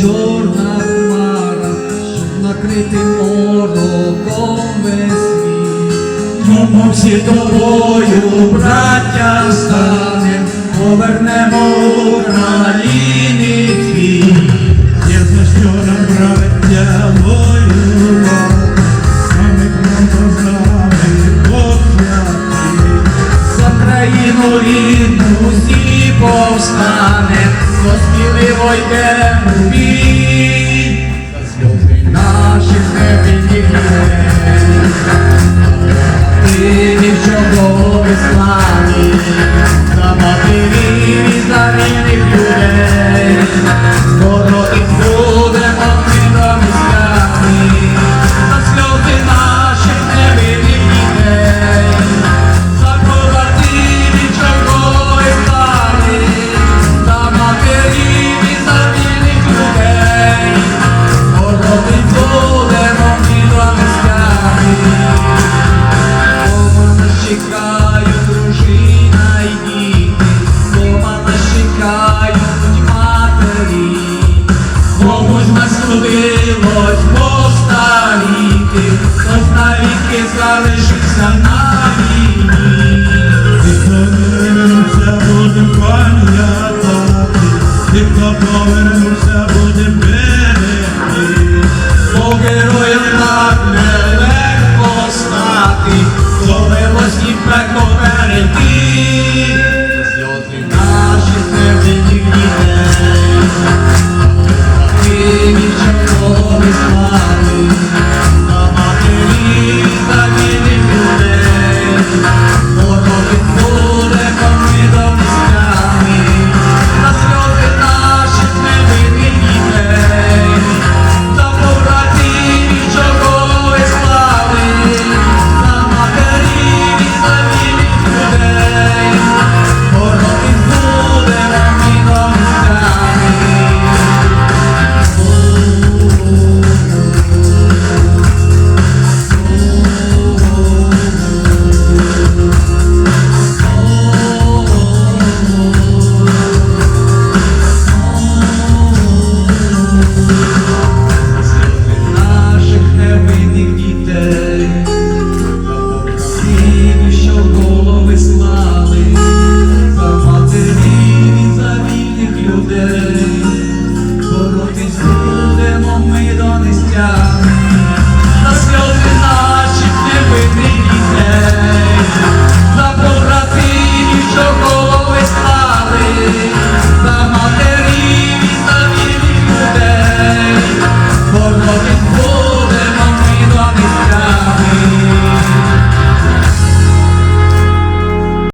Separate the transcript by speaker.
Speaker 1: чорна хмара, щоб накрити мороком весні, світ. Тому всі тобою, браття, станем, повернемо Україні твій. Я за що нам браття. Хто сміливо йде в бій, за сльози наших не дітей. Ти нічого за
Speaker 2: Lord.